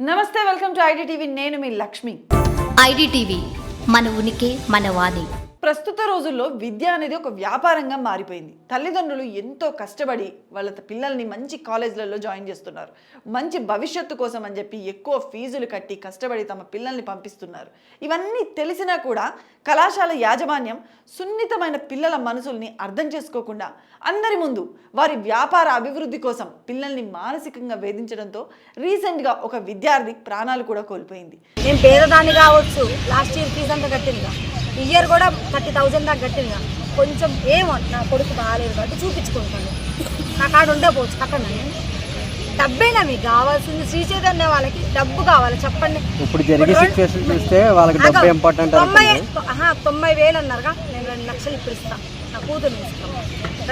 నమస్తే welcome to IDTV నేను మీ Lakshmi. IDTV మన ఉనికి మన వాణి. ప్రస్తుత రోజుల్లో విద్య అనేది ఒక వ్యాపారంగా మారిపోయింది. తల్లిదండ్రులు ఎంతో కష్టపడి వాళ్ళ పిల్లల్ని మంచి కాలేజీలలో జాయిన్ చేస్తున్నారు. మంచి భవిష్యత్తు కోసం అని చెప్పి ఎక్కువ ఫీజులు కట్టి కష్టపడి తమ పిల్లల్ని పంపిస్తున్నారు. ఇవన్నీ తెలిసినా కూడా కళాశాల యాజమాన్యం సున్నితమైన పిల్లల మనసుల్ని అర్థం చేసుకోకుండా అందరి ముందు వారి వ్యాపార అభివృద్ధి కోసం పిల్లల్ని మానసికంగా వేధించడంతో రీసెంట్గా ఒక విద్యార్థి ప్రాణాలు కూడా కోల్పోయింది. నేను పేదదాన్ని కావచ్చు లాస్ట్ ఇయర్ ఫీజు అంతా కట్టిందిగా ఇయర్ కూడా థర్టీ థౌజండ్ దాకా కట్టిందిగా కొంచెం ఏమో నా కొడుకు బాగాలేదు కాబట్టి చూపించుకుంటాను. నా కాడ ఉండే పోవచ్చు కట్టండి డబ్బేనా మీకు కావాల్సింది? శ్రీ చైతన్య వాళ్ళకి డబ్బు కావాలి చెప్పండి. ఇప్పుడు జరిగే సిచ్యువేషన్ చూస్తే వాళ్ళకి డబ్బు ఇంపార్టెంట్ తొంభై వేలు అన్నారుగా. నేను రెండు లక్షలు ఇప్పుడు ఇస్తా. నా కూతురు ఇస్తాను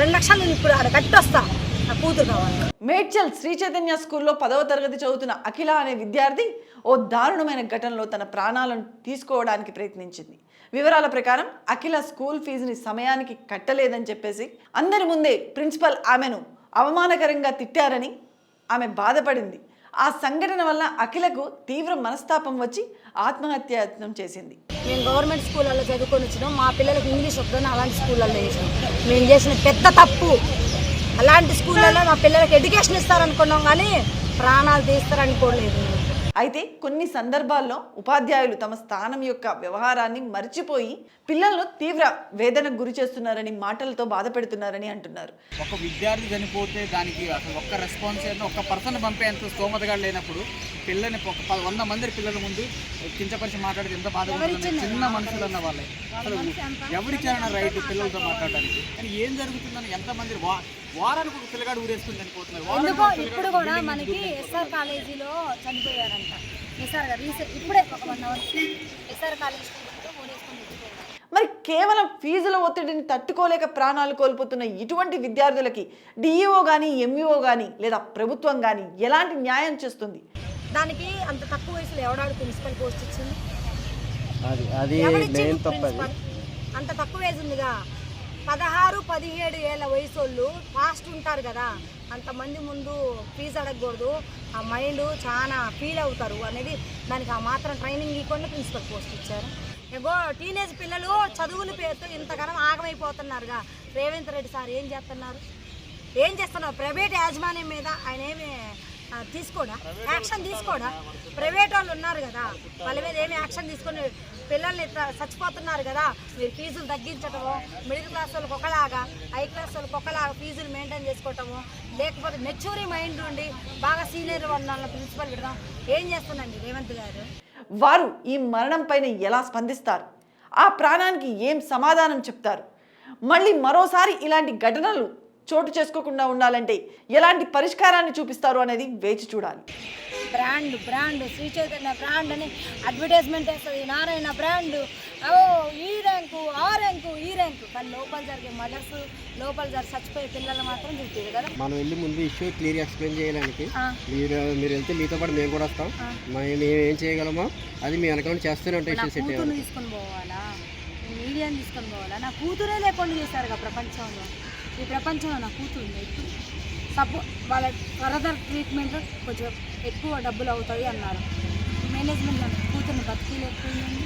రెండు లక్షలు నేను ఇప్పుడు ఆడ కట్టి వస్తా. నా కూతురు కావాలి. మేడ్చల్ శ్రీ చైతన్య స్కూల్లో పదవ తరగతి చదువుతున్న అఖిల అనే విద్యార్థి ఓ దారుణమైన ఘటనలో తన ప్రాణాలను తీసుకోవడానికి ప్రయత్నించింది. వివరాల ప్రకారం అఖిల స్కూల్ ఫీజుని సమయానికి కట్టలేదని చెప్పేసి అందరి ముందే ప్రిన్సిపల్ ఆమెను అవమానకరంగా తిట్టారని ఆమె బాధపడింది. ఆ సంఘటన వల్ల అఖిలకు తీవ్ర మనస్తాపం వచ్చి ఆత్మహత్యాయత్నం చేసింది. మేము గవర్నమెంట్ స్కూళ్ళల్లో చదువుకొని వచ్చినాం. మా పిల్లలకు ఇంగ్లీష్ వద్దని అలాంటి స్కూళ్ళల్లో వేసాం మేము చేసిన పెద్ద తప్పు. అలాంటి స్కూళ్ళల్లో మా పిల్లలకి ఎడ్యుకేషన్ ఇస్తారనుకున్నాం కానీ ప్రాణాలు తీస్తారనుకోలేదు. అయితే కొన్ని సందర్భాల్లో ఉపాధ్యాయులు తమ స్థానం యొక్క వ్యవహారాన్ని మర్చిపోయి పిల్లలను తీవ్ర వేదనకు గురి చేస్తున్నారని మాటలతో బాధపెడుతున్నారని అంటున్నారు. ఒక విద్యార్థి చనిపోతే దానికి అసలు ఒక్క రెస్పాన్స్ ఒక్క పర్సన్ పంపేంత స్తోమతగా లేనప్పుడు పిల్లని ఒక వంద మంది పిల్లల ముందు కించపరిచి మాట్లాడితే ఎంత బాధ? చిన్న మనుషులు అన్న వాళ్ళే. అసలు ఎవరికైనా రైట్ పిల్లలతో మాట్లాడడానికి. కానీ ఏం జరుగుతుందని ఎంతమంది వా వారానికి ఒక పిల్లగాడు ఊరేసుకుని చనిపోతున్నారు ఇప్పుడు కూడా మనకి. ఎస్ఆర్ కాలేజీలో చనిపోయారంట. ఎస్ఆర్ గారు రీసెంట్ ఇప్పుడే ఒక వన్ అవర్ ఎస్ఆర్ కాలేజ్ మరి కేవలం ఫీజుల ఒత్తిడిని తట్టుకోలేక ప్రాణాలు కోల్పోతున్న ఇటువంటి విద్యార్థులకి డిఈఓ కానీ ఎంఈఓ కానీ లేదా ప్రభుత్వం కానీ ఎలాంటి న్యాయం చేస్తుంది? దానికి అంత తక్కువ వయసులో ఎవడాడు ప్రిన్సిపల్ పోస్ట్ ఇచ్చింది? అది అది అంత తక్కువ ఏజ్ ఉందిగా. పదహారు పదిహేడు ఏళ్ళ వయసు వాళ్ళు ఫాస్ట్ ఉంటారు కదా అంతమంది ముందు ఫీజు అడగకూడదు. ఆ మైండ్ చాలా ఫీల్ అవుతారు అనేది దానికి ఆ మాత్రం ట్రైనింగ్ ఇవ్వకుండా ప్రిన్సిపల్ పోస్ట్ ఇచ్చారు. ఎగో టీనేజ్ పిల్లలు చదువుల పేరుతో ఇంతగానం ఆగమైపోతున్నారుగా. రేవంత్ రెడ్డి సార్ ఏం చేస్తున్నారు? ఏం చేస్తున్నారు? ప్రైవేట్ యాజమాన్యం మీద ఆయన ఏమి తీసుకోడా? యాక్షన్ తీసుకోడా? ప్రైవేట్ వాళ్ళు ఉన్నారు కదా వాళ్ళ మీద ఏమి యాక్షన్ తీసుకొని పిల్లల్ని ఇట్లా చచ్చిపోతున్నారు కదా మీరు ఫీజులు తగ్గించటము మిడిల్ క్లాస్ వాళ్ళకి ఒకలాగా హై క్లాస్ వాళ్ళకి ఒకలాగా ఫీజులు మెయింటైన్ చేసుకోవటము లేకపోతే మెచ్యూరీ మైండ్ ఉండి బాగా సీనియర్ వాళ్ళ ప్రిన్సిపల్ పెడదాం. ఏం చేస్తుందండి రేవంత్ గారు? వారు ఈ మరణం పైన ఎలా స్పందిస్తారు? ఆ ప్రాణానికి ఏం సమాధానం చెప్తారు? మళ్ళీ మరోసారి ఇలాంటి ఘటనలు చోటు చేసుకోకుండా ఉండాలంటే ఎలాంటి పరిష్కారాన్ని చూపిస్తారు అనేది వేచి చూడాలి. Brand brand Shri Chaitanya brand అని అడ్వర్టైజ్మెంట్ వేస్తుంది. నారాయణ బ్రాండ్. ఓ ఈ ర్యాంకు ఆ ర్యాంకు ఈ ర్యాంకు. కానీ లోపల జరిగే మదర్స్ లోపల జరిగి చచ్చిపోయే పిల్లలు మాత్రం చూపించారు కదా. మనం వెళ్ళి ముందు ఇష్యూ క్లియర్ ఎక్స్ప్లెయిన్ చేయడానికి. మీరు మీరు వెళ్తే మీతో పాటు మేము కూడా వస్తాం. మేము మేము ఏం చేయగలమో అది మీ వెనకాల చేస్తూనే ఉంటాయి ఇష్యూ సెట్ తీసుకొని పోవాలా? మీడియాని తీసుకొని పోవాలా? నా కూతురే లేకుండా చేశారు కదా ప్రపంచంలో. ఈ ప్రపంచంలో నా కూతురు సపో వాళ్ళ ఫర్దర్ ట్రీట్మెంట్ కొంచెం ఎక్కువ డబ్బులు అవుతాయి అన్నారు. మేనేజ్మెంట్ నాకు కూతుర్ని బతికిలేకపోయింది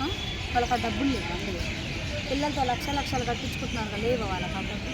ఆ? వాళ్ళకి ఆ డబ్బులు లేవు అందులో. పిల్లలతో లక్ష లక్షలు కట్టించుకుంటున్నారు లేవు వాళ్ళకి కాబట్టి